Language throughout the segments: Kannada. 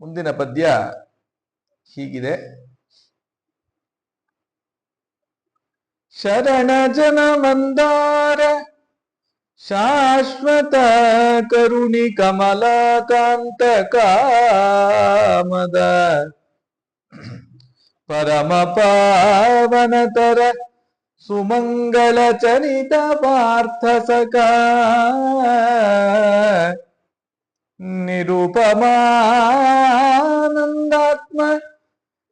ಮುಂದಿನ ಪದ್ಯ ಹೀಗಿದೆ. ಶರಣ ಜನ ಮಂದಾರ, ಶಾಶ್ವತ ಕರುಣಿ ಕಮಲಾಕಾಂತ ಕಾಮದ. ಪರಮ ಪಾವನತರ ಸುಮಂಗಳ ಚರಿತ ಪಾರ್ಥ ಸಕ ನಿರುಪಮಾನಂದಾತ್ಮ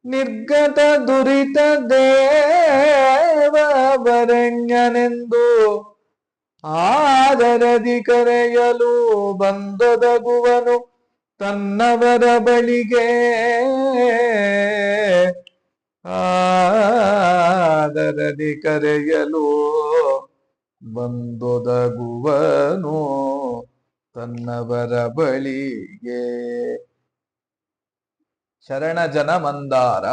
ನಿರ್ಗತ ದುರಿತ ದೇವ ವರೆಣ್ಯನೆಂದು ಆದರದಿ ಕರೆಯಲು ಬಂದೊದಗುವನು ತನ್ನವರ ಬಳಿಗೆ. ಆದರದಿ ಕರೆಯಲು ಬಂದೊದಗುವನು ತನ್ನವರ ಬಳಿಗೆ. ಶರಣ ಜನ ಮಂದಾರ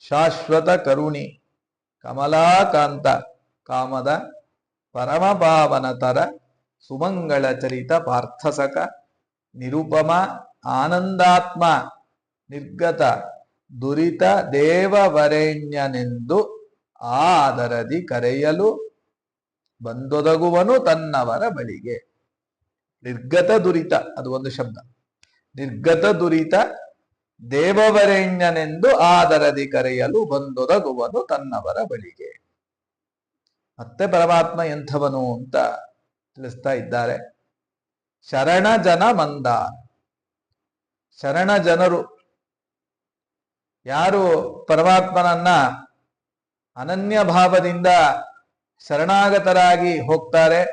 ಶಾಶ್ವತ ಕರುಣಿ. ಕಮಲಾಕಾಂತ ಕಾಮದ ಪರಮಭಾವನತರ ಸುಮಂಗಳ ಚರಿತ ಪಾರ್ಥಸಕ. ನಿರುಪಮ ಆನಂದಾತ್ಮ. ನಿರ್ಗತ ದುರಿತ ದೇವವರೆಣ್ಯನೆಂದು ಆದರದಿ ಕರೆಯಲು ಬಂದೊದಗುವನು ತನ್ನವರ ಬಳಿಗೆ. ನಿರ್ಗತ ದುರಿತ, ಅದು ಒಂದು ಶಬ್ದ. ನಿರ್ಗತ ದುರಿತ ದೇವವರೆಣ್ಯನೆಂದು ಆದರದಿ ಕರೆಯಲು ಬಂದೊದಗುವನು ತನ್ನವರ ಬಳಿಗೆ. ಮತ್ತೆ ಪರಮಾತ್ಮ ಎಂಥವನು ಅಂತ ತಿಳಿಸ್ತಾ ಇದ್ದಾರೆ. ಶರಣ ಜನ ಮಂದ. ಶರಣ ಜನರು. ಯಾರು ಪರಮಾತ್ಮನನ್ನ ಅನನ್ಯ ಭಾವದಿಂದ ಶರಣಾಗತರಾಗಿ ಹೋಗ್ತಾರೆ?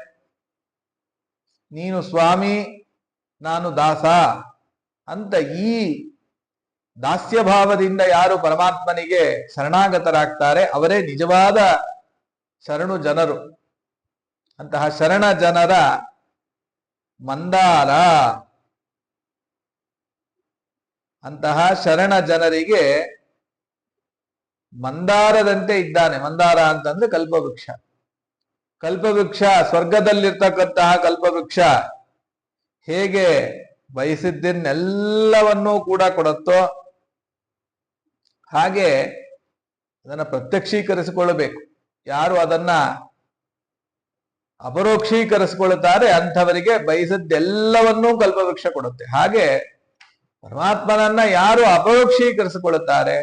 ನೀನು ಸ್ವಾಮಿ, ನಾನು ದಾಸ ಅಂತ ಈ ದಾಸ್ಯ ಭಾವದಿಂದ ಯಾರು ಪರಮಾತ್ಮನಿಗೆ ಶರಣಾಗತರಾಗ್ತಾರೆ, ಅವರೇ ನಿಜವಾದ ಶರಣು ಜನರು. ಅಂತಹ ಶರಣ ಜನರ ಮಂದಾರ. ಅಂತಹ ಶರಣ ಜನರಿಗೆ ಮಂದಾರದಂತೆ ಇದ್ದಾನೆ. ಮಂದಾರ ಅಂತಂದ್ರೆ ಕಲ್ಪವೃಕ್ಷ. ಕಲ್ಪವೃಕ್ಷ ಸ್ವರ್ಗದಲ್ಲಿರ್ತಕ್ಕಂತಹ ಕಲ್ಪವೃಕ್ಷ ಹೇಗೆ ಬಯಸಿದ್ದನ್ನೆಲ್ಲವನ್ನೂ ಕೂಡ ಕೊಡುತ್ತೋ ಹಾಗೆ ಅದನ್ನ ಪ್ರತ್ಯಕ್ಷೀಕರಿಸಿಕೊಳ್ಳಬೇಕು. ಯಾರು ಅದನ್ನ ಅಪರೋಕ್ಷೀಕರಿಸಿಕೊಳ್ಳುತ್ತಾರೆ ಅಂಥವರಿಗೆ ಬಯಸಿದ್ದೆಲ್ಲವನ್ನೂ ಕಲ್ಪವೃಕ್ಷ ಕೊಡುತ್ತೆ. ಹಾಗೆ ಪರಮಾತ್ಮನನ್ನ ಯಾರು ಅಪರೋಕ್ಷೀಕರಿಸಿಕೊಳ್ಳುತ್ತಾರೆ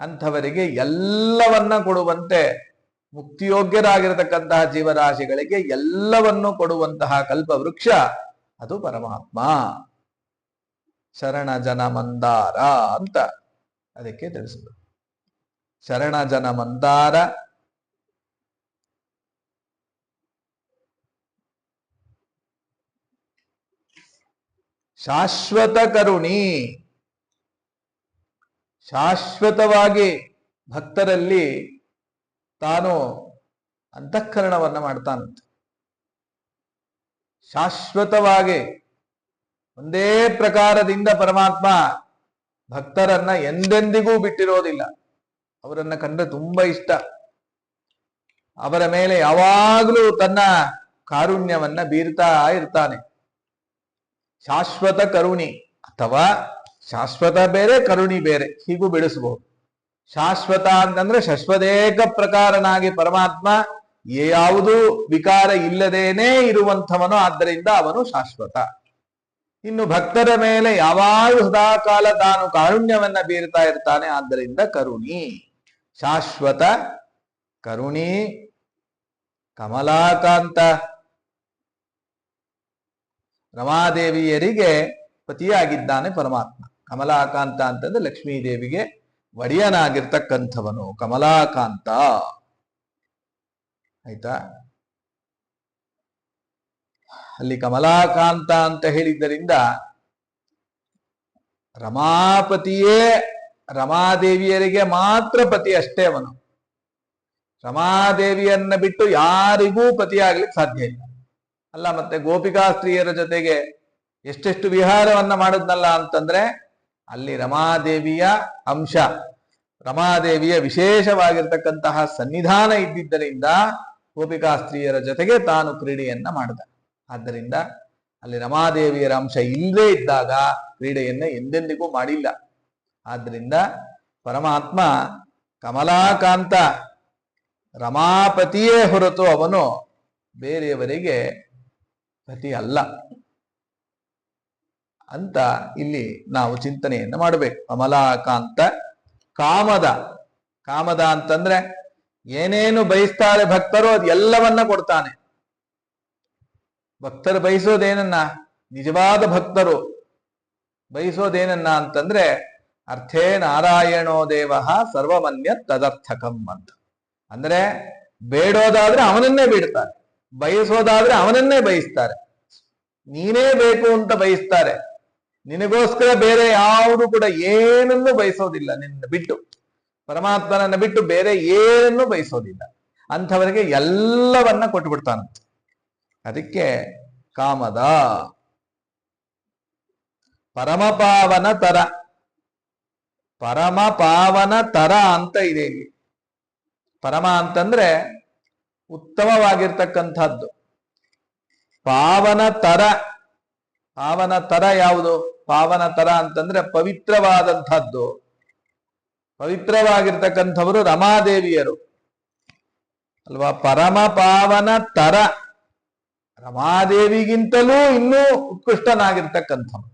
ಅಂಥವರಿಗೆ ಎಲ್ಲವನ್ನ ಕೊಡುವಂತೆ ಮುಕ್ತಿಯೋಗ್ಯರಾಗಿರತಕ್ಕಂತಹ ಜೀವರಾಶಿಗಳಿಗೆ ಎಲ್ಲವನ್ನೂ ಕೊಡುವಂತಹ ಕಲ್ಪವೃಕ್ಷ ಅದು ಪರಮಾತ್ಮ. ಶರಣ ಜನ ಮಂದಾರ ಅಂತ. ಅದಕ್ಕೆ ತಿಳಿಸಿದ್ರು ಶರಣ ಜನ ಮಂದಾರ. ಶಾಶ್ವತ ಕರುಣಿ. ಶಾಶ್ವತವಾಗಿ ಭಕ್ತರಲ್ಲಿ ತಾನು ಅಂತಃಕರಣವನ್ನ ಮಾಡ್ತಾನಂತೆ. ಶಾಶ್ವತವಾಗಿ ಒಂದೇ ಪ್ರಕಾರದಿಂದ ಪರಮಾತ್ಮ ಭಕ್ತರನ್ನ ಎಂದೆಂದಿಗೂ ಬಿಟ್ಟಿರೋದಿಲ್ಲ. ಅವರನ್ನ ಕಂಡ್ರೆ ತುಂಬಾ ಇಷ್ಟ. ಅವರ ಮೇಲೆ ಯಾವಾಗಲೂ ತನ್ನ ಕಾರುಣ್ಯವನ್ನ ಬೀರ್ತಾ ಇರ್ತಾನೆ. ಶಾಶ್ವತ ಕರುಣಿ ಅಥವಾ ಶಾಶ್ವತ ಬೇರೆ, ಕರುಣಿ ಬೇರೆ, ಹೀಗೂ ಬಿಡಿಸಬಹುದು ಶಾಶ್ವತ ಅಂತಂದ್ರೆ ಶಶ್ವದೇಕ ಪ್ರಕಾರನಾಗಿ ಪರಮಾತ್ಮ ಯಾವುದೂ ವಿಕಾರ ಇಲ್ಲದೇನೆ ಇರುವಂಥವನು, ಆದ್ದರಿಂದ ಅವನು ಶಾಶ್ವತ. ಇನ್ನು ಭಕ್ತರ ಮೇಲೆ ಯಾವಾಗ ಸದಾಕಾಲ ತಾನು ಕಾರುಣ್ಯವನ್ನ ಬೀರ್ತಾ ಇರ್ತಾನೆ. ಆದ್ದರಿಂದ ಕರುಣಿ, ಶಾಶ್ವತ ಕರುಣಿ, ಕಮಲಾಕಾಂತ ರಮಾದೇವಿಯರಿಗೆ ಪತಿಯಾಗಿದ್ದಾನೆ ಪರಮಾತ್ಮ. ಕಮಲಾಕಾಂತ ಅಂತಂದ್ರೆ ಲಕ್ಷ್ಮೀದೇವಿಗೆ ಒಡೆಯನಾಗಿರ್ತಕ್ಕಂಥವನು. ಕಮಲಾಕಾಂತ. ಆಯ್ತಾ? ಅಲ್ಲಿ ಕಮಲಾಕಾಂತ ಅಂತ ಹೇಳಿದ್ದರಿಂದ ರಮಾಪತಿಯೇ ರಮಾದೇವಿಯರಿಗೆ ಮಾತ್ರ ಪತಿ ಅಷ್ಟೇ ಅವನು. ರಮಾದೇವಿಯನ್ನ ಬಿಟ್ಟು ಯಾರಿಗೂ ಪತಿಯಾಗ್ಲಿಕ್ಕೆ ಸಾಧ್ಯ ಇಲ್ಲ. ಅಲ್ಲ, ಮತ್ತೆ ಗೋಪಿಕಾ ಸ್ತ್ರೀಯರ ಜೊತೆಗೆ ಎಷ್ಟೆಷ್ಟು ವಿಹಾರವನ್ನ ಮಾಡಿದ್ನಲ್ಲ ಅಂತಂದ್ರೆ ಅಲ್ಲಿ ರಮಾದೇವಿಯ ಅಂಶ, ರಮಾದೇವಿಯ ವಿಶೇಷವಾಗಿರ್ತಕ್ಕಂತಹ ಸನ್ನಿಧಾನ ಇದ್ದಿದ್ದರಿಂದ ಗೋಪಿಕಾ ಸ್ತ್ರೀಯರ ಜೊತೆಗೆ ತಾನು ಕ್ರೀಡೆಯನ್ನ ಮಾಡಿದ. ಆದ್ದರಿಂದ ಅಲ್ಲಿ ರಮಾದೇವಿಯರ ಅಂಶ ಇಲ್ಲದೇ ಇದ್ದಾಗ ಕ್ರೀಡೆಯನ್ನ ಎಂದೆಂದಿಗೂ ಮಾಡಿಲ್ಲ. ಆದ್ದರಿಂದ ಪರಮಾತ್ಮ ಕಮಲಾಕಾಂತ ರಮಾಪತಿಯೇ ಹೊರತು ಅವನು ಬೇರೆಯವರಿಗೆ ಪತಿ ಅಲ್ಲ. ಅಂತ ಇಲ್ಲಿ ನಾವು ಚಿಂತನೆಯನ್ನು ಮಾಡಬೇಕು. ಕಮಲಾಕಾಂತ ಕಾಮದ. ಕಾಮದ ಅಂತಂದ್ರೆ ಏನೇನು ಬಯಸ್ತಾರೆ ಭಕ್ತರು ಅದು ಎಲ್ಲವನ್ನ ಕೊಡ್ತಾನೆ. ಭಕ್ತರು ಬಯಸೋದೇನನ್ನ? ನಿಜವಾದ ಭಕ್ತರು ಬಯಸೋದೇನನ್ನ ಅಂತಂದ್ರೆ, ಅರ್ಥೇ ನಾರಾಯಣೋ ದೇವ ಸರ್ವಮನ್ಯ ತದರ್ಥಕಂ ಅಂತ. ಅಂದ್ರೆ ಬೇಡೋದಾದ್ರೆ ಅವನನ್ನೇ ಬಿಡ್ತಾರೆ. ಬಯಸೋದಾದ್ರೆ ಅವನನ್ನೇ ಬಯಸ್ತಾರೆ. ನೀನೇ ಬೇಕು ಅಂತ ಬಯಸ್ತಾರೆ. ನಿನಗೋಸ್ಕರ ಬೇರೆ ಯಾವುದು ಕೂಡ ಏನನ್ನು ಬಯಸೋದಿಲ್ಲ. ನಿನ್ನ ಬಿಟ್ಟು ಪರಮಾತ್ಮನನ್ನ ಬಿಟ್ಟು ಬೇರೆ ಏನನ್ನು ಬಯಸೋದಿಲ್ಲ. ಅಂಥವರಿಗೆ ಎಲ್ಲವನ್ನ ಕೊಟ್ಟುಬಿಡ್ತಾನಂತೆ ಅದಕ್ಕೆ ಕಾಮದ. ಪರಮಪಾವನ ತರ. ಪರಮ ಪಾವನ ತರ ಅಂತ ಇದೆ ಇಲ್ಲಿ. ಪರಮ ಅಂತಂದ್ರೆ ಉತ್ತಮವಾಗಿರ್ತಕ್ಕಂಥದ್ದು. ಪಾವನ ತರ. ಪಾವನ ತರ ಯಾವುದು? ಪಾವನ ತರ ಅಂತಂದ್ರೆ ಪವಿತ್ರವಾದಂಥದ್ದು. ಪವಿತ್ರವಾಗಿರ್ತಕ್ಕಂಥವರು ರಮಾದೇವಿಯರು. ಅಲ್ವಾ? ಪರಮ ಪಾವನ ತರ. ರಮಾದೇವಿಗಿಂತಲೂ ಇನ್ನೂ ಉತ್ಕೃಷ್ಟನಾಗಿರ್ತಕ್ಕಂಥ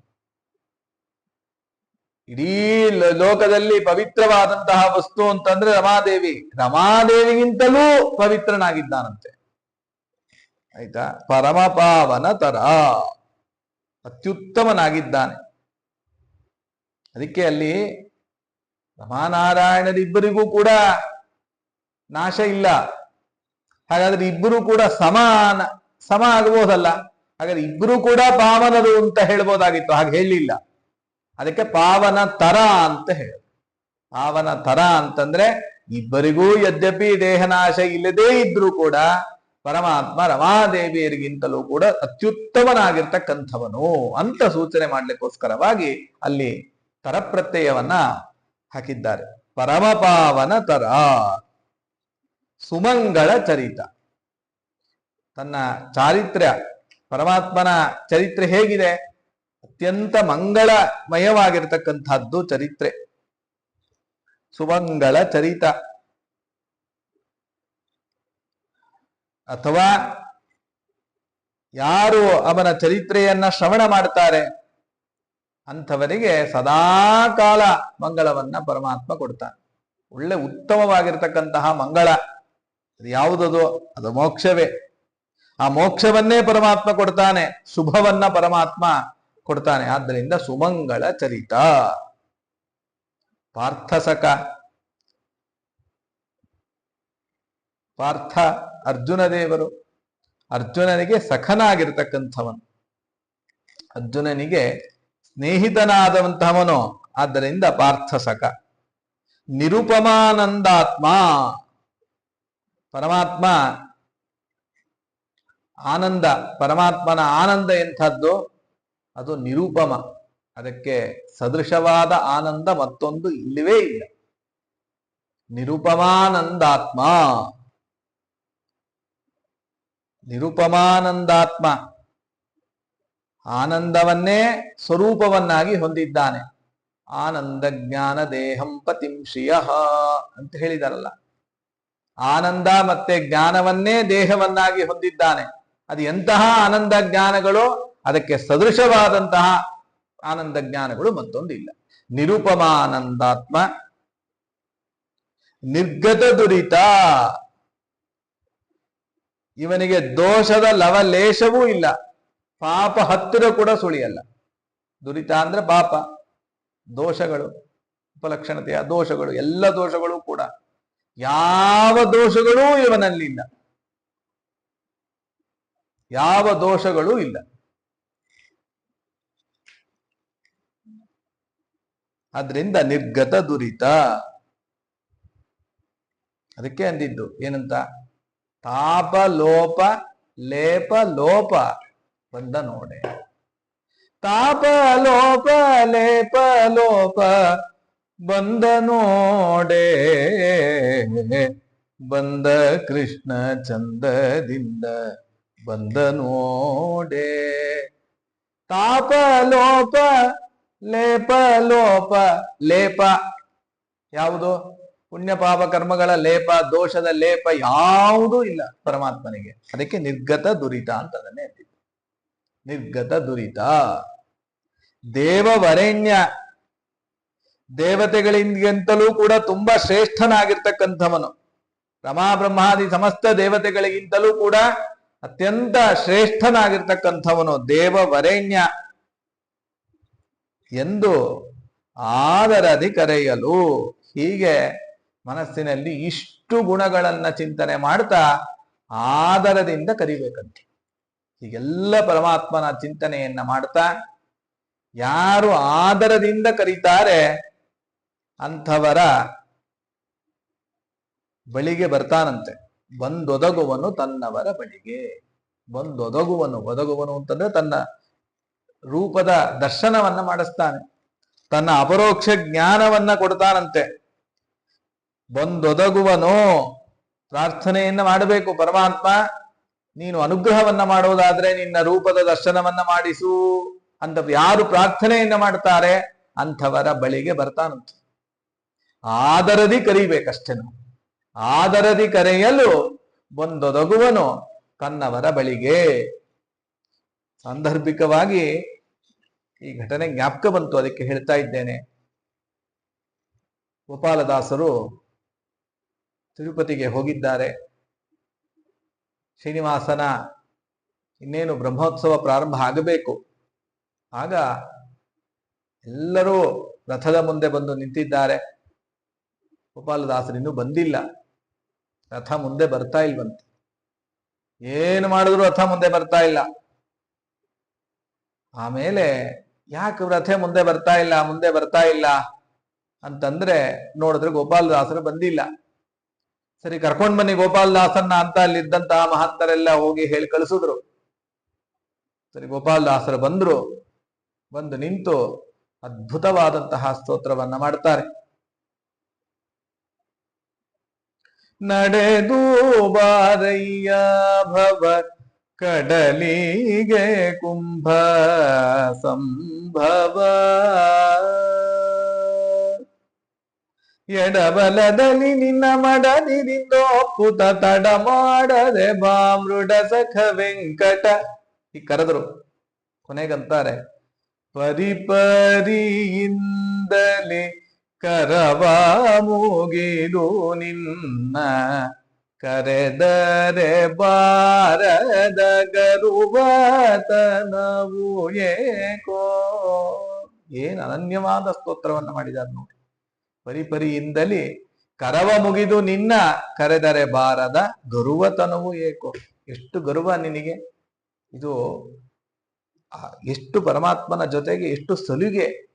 ಇಡೀ ಲೋಕದಲ್ಲಿ ಪವಿತ್ರವಾದಂತಹ ವಸ್ತು ಅಂತಂದ್ರೆ ರಮಾದೇವಿ. ರಮಾದೇವಿಗಿಂತಲೂ ಪವಿತ್ರನಾಗಿದ್ದಾನಂತೆ. ಆಯ್ತಾ? ಪರಮ ಪಾವನ ತರ. ಅತ್ಯುತ್ತಮನಾಗಿದ್ದಾನೆ. ಅದಕ್ಕೆ ಅಲ್ಲಿ ರಮಾನಾರಾಯಣರಿಬ್ಬರಿಗೂ ಕೂಡ ನಾಶ ಇಲ್ಲ. ಹಾಗಾದ್ರೆ ಇಬ್ಬರು ಕೂಡ ಸಮಾನ. ಸಮ ಆಗಬಹುದಲ್ಲ ಹಾಗಾದ್ರೆ ಇಬ್ರು ಕೂಡ ಪಾವನರು ಅಂತ ಹೇಳ್ಬೋದಾಗಿತ್ತು. ಹಾಗೆ ಹೇಳಲಿಲ್ಲ. ಅದಕ್ಕೆ ಪಾವನ ತರ ಅಂತ ಹೇಳ. ಪಾವನ ತರ ಅಂತಂದ್ರೆ ಇಬ್ಬರಿಗೂ ಯದ್ಯಪಿ ದೇಹನಾಶ ಇಲ್ಲದೇ ಇದ್ರೂ ಕೂಡ ಪರಮಾತ್ಮ ರಮಾದೇವಿಯರಿಗಿಂತಲೂ ಕೂಡ ಅತ್ಯುತ್ತಮನಾಗಿರ್ತಕ್ಕಂಥವನು ಅಂತ ಸೂಚನೆ ಮಾಡ್ಲಿಕ್ಕೋಸ್ಕರವಾಗಿ ಅಲ್ಲಿ ತರಪ್ರತ್ಯಯವನ್ನ ಹಾಕಿದ್ದಾರೆ. ಪರಮಪಾವನ ತರ. ಸುಮಂಗಳ ಚರಿತ. ತನ್ನ ಚಾರಿತ್ರ್ಯ, ಪರಮಾತ್ಮನ ಚರಿತ್ರೆ ಹೇಗಿದೆ? ಅತ್ಯಂತ ಮಂಗಳಮಯವಾಗಿರ್ತಕ್ಕಂಥದ್ದು ಚರಿತ್ರೆ. ಸುಮಂಗಳ ಚರಿತ. ಅಥವಾ ಯಾರು ಅವನ ಚರಿತ್ರೆಯನ್ನ ಶ್ರವಣ ಮಾಡ್ತಾರೆ? ಅಂಥವರಿಗೆ ಸದಾಕಾಲ ಮಂಗಳವನ್ನ ಪರಮಾತ್ಮ ಕೊಡ್ತಾನೆ. ಒಳ್ಳೆ ಉತ್ತಮವಾಗಿರ್ತಕ್ಕಂತಹ ಮಂಗಳ. ಅದು ಯಾವುದದು ಅದು ಮೋಕ್ಷವೇ. ಆ ಮೋಕ್ಷವನ್ನೇ ಪರಮಾತ್ಮ ಕೊಡ್ತಾನೆ, ಶುಭವನ್ನ ಪರಮಾತ್ಮ ಕೊಡ್ತಾನೆ. ಆದ್ದರಿಂದ ಸುಮಂಗಳ ಚರಿತ. ಪಾರ್ಥಸಕ. ಪಾರ್ಥ ಅರ್ಜುನ ದೇವರು. ಅರ್ಜುನನಿಗೆ ಸಖನಾಗಿರ್ತಕ್ಕಂಥವನು. ಅರ್ಜುನನಿಗೆ ಸ್ನೇಹಿತನಾದವಂಥವನು ಆದ್ದರಿಂದ ಪಾರ್ಥಸಕ. ನಿರುಪಮಾನಂದಾತ್ಮ. ಪರಮಾತ್ಮ ಆನಂದ, ಪರಮಾತ್ಮನ ಆನಂದ ಎಂಥದ್ದು? ಅದು ನಿರೂಪಮ. ಅದಕ್ಕೆ ಸದೃಶವಾದ ಆನಂದ ಮತ್ತೊಂದು ಇಲ್ಲವೇ ಇಲ್ಲ. ನಿರುಪಮಾನಂದಾತ್ಮ. ನಿರುಪಮಾನಂದಾತ್ಮ. ಆನಂದವನ್ನೇ ಸ್ವರೂಪವನ್ನಾಗಿ ಹೊಂದಿದ್ದಾನೆ. ಆನಂದ ಜ್ಞಾನ ದೇಹಂ ಪತಿಂ ಶ್ರಿಯ ಅಂತ ಹೇಳಿದಾರಲ್ಲ. ಆನಂದ ಮತ್ತೆ ಜ್ಞಾನವನ್ನೇ ದೇಹವನ್ನಾಗಿ ಹೊಂದಿದ್ದಾನೆ. ಅದು ಎಂತಹ ಆನಂದ ಜ್ಞಾನಗಳು ಅದಕ್ಕೆ ಸದೃಶವಾದಂತಹ ಆನಂದ ಜ್ಞಾನಗಳು ಮತ್ತೊಂದಿಲ್ಲ. ನಿರುಪಮಾನಂದಾತ್ಮ, ನಿರ್ಗತ ದುರಿತ. ಇವನಿಗೆ ದೋಷದ ಲವಲೇಶವೂ ಇಲ್ಲ. ಪಾಪ ಹತ್ತಿರ ಕೂಡ ಸುಳಿಯಲ್ಲ. ದುರಿತ ಅಂದ್ರೆ ಪಾಪ, ದೋಷಗಳು, ಉಪಲಕ್ಷಣತೆಯ ದೋಷಗಳು, ಎಲ್ಲ ದೋಷಗಳು ಕೂಡ. ಯಾವ ದೋಷಗಳೂ ಇವನಲ್ಲಿಲ್ಲ. ಯಾವ ದೋಷಗಳೂ ಇಲ್ಲ. ಅದರಿಂದ ನಿರ್ಗತ ದುರಿತ. ಅದಕ್ಕೆ ಅಂದಿದ್ದು ಏನಂತ? ತಾಪ, ಲೋಪ, ಲೇಪ, ಲೋಪ ಬಂದ ನೋಡೆ. ತಾಪ, ಲೋಪ, ಲೇಪ, ಲೋಪ ಬಂದ ನೋಡೆ. ಬಂದ ಕೃಷ್ಣ ಚಂದದಿಂದ. ಬಂದ ನೋಡೆ. ತಾಪ ಲೋಪ ಲೇಪ. ಲೋಪ ಲೇಪ ಯಾವುದು? ಪುಣ್ಯ ಪಾಪ ಕರ್ಮಗಳ ಲೇಪ, ದೋಷದ ಲೇಪ, ಯಾವುದೂ ಇಲ್ಲ ಪರಮಾತ್ಮನಿಗೆ. ಅದಕ್ಕೆ ನಿರ್ಗತ ದುರಿತ ಅಂತ ಅದನ್ನೇ. ನಿರ್ಗತ ದುರಿತ. ದೇವವರೆಣ್ಯ. ದೇವತೆಗಳಿಗಿಂತಲೂ ಕೂಡ ತುಂಬಾ ಶ್ರೇಷ್ಠನಾಗಿರ್ತಕ್ಕಂಥವನು. ರಮಾ, ಬ್ರಹ್ಮಾದಿ ಸಮಸ್ತ ದೇವತೆಗಳಿಗಿಂತಲೂ ಕೂಡ ಅತ್ಯಂತ ಶ್ರೇಷ್ಠನಾಗಿರ್ತಕ್ಕಂಥವನು ದೇವವರೆಣ್ಯ ಎಂದು ಆದರದಿ ಕರೆಯಲು ಹೀಗೆ ಮನಸ್ಸಿನಲ್ಲಿ ಇಷ್ಟು ಗುಣಗಳನ್ನ ಚಿಂತನೆ ಮಾಡ್ತಾ ಆದರದಿಂದ ಕರಿಬೇಕಂತೆ ಹೀಗೆಲ್ಲ ಪರಮಾತ್ಮನ ಚಿಂತನೆಯನ್ನ ಮಾಡ್ತಾ ಯಾರು ಆದರದಿಂದ ಕರೀತಾರೆ ಅಂಥವರ ಬಳಿಗೆ ಬರ್ತಾನಂತೆ. ಬಂದೊದಗುವನು ತನ್ನವರ ಬಳಿಗೆ. ಬಂದೊದಗುವನು, ಒದಗುವನು ಅಂತಂದ್ರೆ ತನ್ನ ರೂಪದ ದರ್ಶನವನ್ನ ಮಾಡಿಸ್ತಾನೆ. ತನ್ನ ಅಪರೋಕ್ಷ ಜ್ಞಾನವನ್ನ ಕೊಡ್ತಾನಂತೆ. ಬಂದೊದಗುವನು ಪ್ರಾರ್ಥನೆಯನ್ನ ಮಾಡಬೇಕು, ಪರಮಾತ್ಮ ನೀನು ಅನುಗ್ರಹವನ್ನ ಮಾಡೋದಾದ್ರೆ ನಿನ್ನ ರೂಪದ ದರ್ಶನವನ್ನ ಮಾಡಿಸು ಅಂತ ಯಾರು ಪ್ರಾರ್ಥನೆಯನ್ನ ಮಾಡ್ತಾರೆ ಅಂಥವರ ಬಳಿಗೆ ಬರ್ತಾನಂತೆ. ಆದರದಿ ಕರಿಬೇಕಷ್ಟೇ ನಾವು. ಆದರದಿ ಕರೆಯಲು ಬಂದೊದಗುವನು ಕನ್ನವರ ಬಳಿಗೆ. ಸಾಂದರ್ಭಿಕವಾಗಿ ಈ ಘಟನೆ ಜ್ಞಾಪಕ ಬಂತು, ಅದಕ್ಕೆ ಹೇಳ್ತಾ ಇದ್ದೇನೆ. ಗೋಪಾಲದಾಸರು ತಿರುಪತಿಗೆ ಹೋಗಿದ್ದಾರೆ. ಶ್ರೀನಿವಾಸನ ಇನ್ನೇನು ಬ್ರಹ್ಮೋತ್ಸವ ಪ್ರಾರಂಭ ಆಗಬೇಕು. ಆಗ ಎಲ್ಲರೂ ರಥದ ಮುಂದೆ ಬಂದು ನಿಂತಿದ್ದಾರೆ. ಗೋಪಾಲದಾಸರಿನ್ನೂ ಬಂದಿಲ್ಲ. ರಥ ಮುಂದೆ ಬರ್ತಾ ಇಲ್ವಂತೆ. ಏನು ಮಾಡಿದ್ರು ರಥ ಮುಂದೆ ಬರ್ತಾ ಇಲ್ಲ. ಆಮೇಲೆ ಯಾಕೆ ರಥೆ ಮುಂದೆ ಬರ್ತಾ ಇಲ್ಲ, ಮುಂದೆ ಬರ್ತಾ ಇಲ್ಲ ಅಂತಂದ್ರೆ ನೋಡಿದ್ರೆ ಗೋಪಾಲದಾಸರು ಬಂದಿಲ್ಲ. ಸರಿ, ಕರ್ಕೊಂಡ್ ಬನ್ನಿ ಗೋಪಾಲದಾಸನ್ನ ಅಂತ ಅಲ್ಲಿದ್ದಂತಹ ಮಹಾಂತರೆಲ್ಲ ಹೋಗಿ ಹೇಳಿ ಕಳಿಸಿದ್ರು. ಸರಿ ಗೋಪಾಲದಾಸರು ಬಂದ್ರು, ಬಂದು ನಿಂತು ಅದ್ಭುತವಾದಂತಹ ಸ್ತೋತ್ರವನ್ನ ಮಾಡ್ತಾರೆ. ನಡೆದು ಬಾರಯ್ಯ ಭವ ಕಡಲಿಗೆ ಕುಂಭ ಸಂಭವ. ಎಡಬಲದಲ್ಲಿ ನಿನ್ನ ಮಡದಿರಿಂದೋ ಪುತ ತಡ ಮಾಡದೆ ಬಾಮೃಡ ಸಖ ವೆಂಕಟ. ಈ ಕರೆದ್ರು, ಕೊನೆಗಂತಾರೆ, ಪರಿಪರಿಯಿಂದಲೇ ಕರವ ಮುಗಿದು ನಿನ್ನ ಕರೆದರೆ ಬಾರದ ಗರುವತನವು ಏಕೋ. ಏನು ಅನನ್ಯವಾದ ಸ್ತೋತ್ರವನ್ನು ಮಾಡಿದ್ದಾರೆ ನೋಡಿ. ಪರಿಪರಿಯಿಂದಲೇ ಕರವ ಮುಗಿದು ನಿನ್ನ ಕರೆದರೆ ಬಾರದ ಗರುವತನವು ಏಕೋ. ಎಷ್ಟು ಗರ್ವ ನಿನಗೆ. ಇದು ಎಷ್ಟು ಪರಮಾತ್ಮನ ಜೊತೆಗೆ ಎಷ್ಟು ಸಲುಗೆ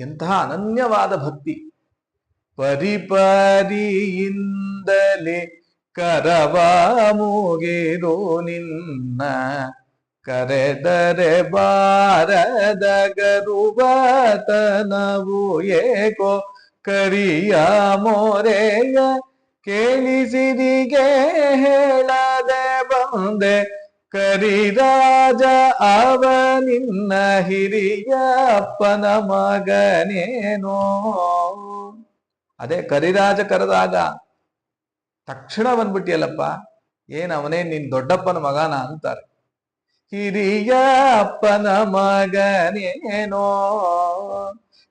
ಎಂತಹ ಅನನ್ಯವಾದ ಭಕ್ತಿ. ಪರಿಪರಿಯಿಂದಲೇ ಕರವ ಮುಗಿದು ನಿನ್ನ, ಕರೆದರೆ ಬಾರದ ಗರುವತನವು ಏಕೋ ಕರಿಯ ಮೋರೆಯ ಕೇಳಿಸಿರಿಗೆ ಹೇಳದೆ ಬಂದೆ. ಕರಿರಾಜ ಅವ ನಿನ್ನ ಹಿರಿಯ ಅಪ್ಪನ ಮಗನೇನೋ. ಅದೇ ಕರಿರಾಜ ಕರೆದಾಗ ತಕ್ಷಣ ಬಂದ್ಬಿಟ್ಟಿಯಲ್ಲಪ್ಪ, ಏನ್ ಅವನೇ ನಿನ್ ದೊಡ್ಡಪ್ಪನ ಮಗನ ಅಂತಾರೆ. ಹಿರಿಯ ಅಪ್ಪನ ಮಗನೇನೋ.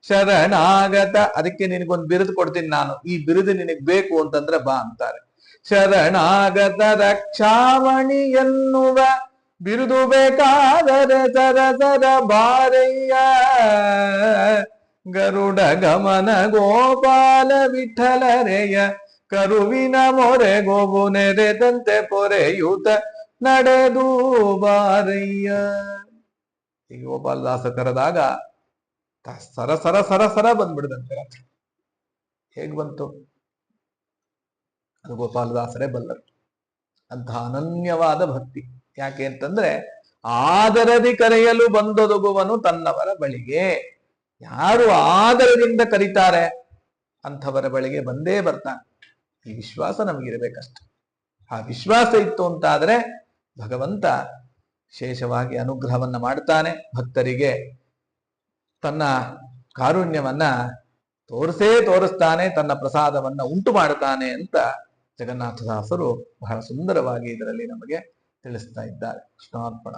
ಶರಣಾಗತ, ಅದಕ್ಕೆ ನಿನಗೊಂದು ಬಿರುದು ಕೊಡ್ತೀನಿ ನಾನು, ಈ ಬಿರುದು ನಿನಗ್ ಬೇಕು ಅಂತಂದ್ರೆ ಬಾ ಅಂತಾರೆ. ಶರಣಾಗತ ರಕ್ಷಾವಣಿಯನ್ನುವ ಬಿರುದು ಬೇಕಾದರೆ ಸರ ಬಾರಯ್ಯ. ಗರುಡ ಗಮನ ಗೋಪಾಲ ವಿಠಲರೆಯ ಕರುವಿನ ಮೊರೆ ಗೋಬು ನೆರೆದಂತೆ ಪೊರೆಯುತ ನಡೆದು ಬಾರಯ್ಯ. ಈ ಗೋಪಾಲದಾಸ ಕರೆದಾಗ ಸರ ಸರ ಸರ ಸರ ಬಂದ್ಬಿಡದಂತೆ ಹೇಗ್ ಬಂತು? ಅದು ಗೋಪಾಲದಾಸರೇ ಬಲ್ಲರು ಅಂತಹ ಅನನ್ಯವಾದ ಭಕ್ತಿ. ಯಾಕೆ ಅಂತಂದ್ರೆ, ಆದರದಿ ಕರೆಯಲು ಬಂದೊದಗುವನು ತನ್ನವರ ಬಳಿಗೆ. ಯಾರು ಆದರದಿಂದ ಕರೀತಾರೆ ಅಂಥವರ ಬಳಿಗೆ ಬಂದೇ ಬರ್ತಾನೆ. ಈ ವಿಶ್ವಾಸ ನಮಗಿರಬೇಕಷ್ಟೆ. ಆ ವಿಶ್ವಾಸ ಇತ್ತು ಅಂತಾದ್ರೆ, ಭಗವಂತ ವಿಶೇಷವಾಗಿ ಅನುಗ್ರಹವನ್ನ ಮಾಡ್ತಾನೆ. ಭಕ್ತರಿಗೆ ತನ್ನ ಕಾರುಣ್ಯವನ್ನ ತೋರಿಸೇ ತೋರಿಸ್ತಾನೆ, ತನ್ನ ಪ್ರಸಾದವನ್ನ ಉಂಟು ಮಾಡ್ತಾನೆ ಅಂತ ಜಗನ್ನಾಥದಾಸರು ಬಹಳ ಸುಂದರವಾಗಿ ಇದರಲ್ಲಿ ನಮಗೆ ತಿಳಿಸ್ತಾ ಇದ್ದಾರೆ. ಕೃಷ್ಣಾರ್ಪಣ.